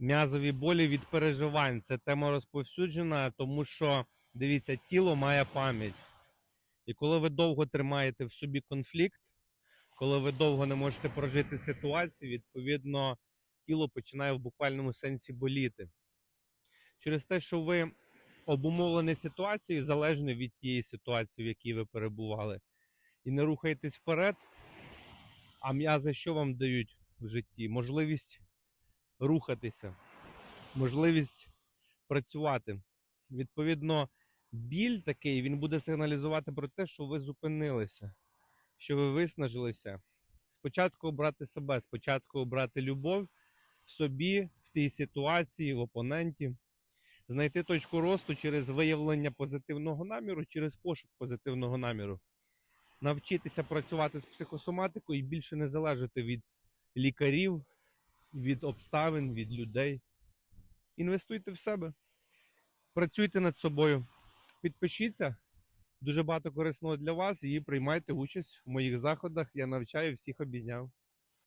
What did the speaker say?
М'язові болі від переживань. Це тема розповсюджена, тому що дивіться, тіло має пам'ять. І коли ви довго тримаєте в собі конфлікт, коли ви довго не можете прожити ситуацію, відповідно, тіло починає в буквальному сенсі боліти. Через те, що ви обумовлені ситуацією, залежно від тієї ситуації, в якій ви перебували, і не рухаєтесь вперед, а м'язи що вам дають в житті? Можливість рухатися, можливість працювати. Відповідно, біль такий він буде сигналізувати про те, що ви зупинилися, що ви виснажилися. Спочатку обрати себе, спочатку обрати любов в собі, в тій ситуації, в опоненті, знайти точку росту через виявлення позитивного наміру, через пошук позитивного наміру. Навчитися працювати з психосоматикою і більше не залежати від лікарів, від обставин, від людей. Інвестуйте в себе, працюйте над собою, підпишіться. Дуже багато корисного для вас і приймайте участь в моїх заходах. Я навчаю всіх обійняв.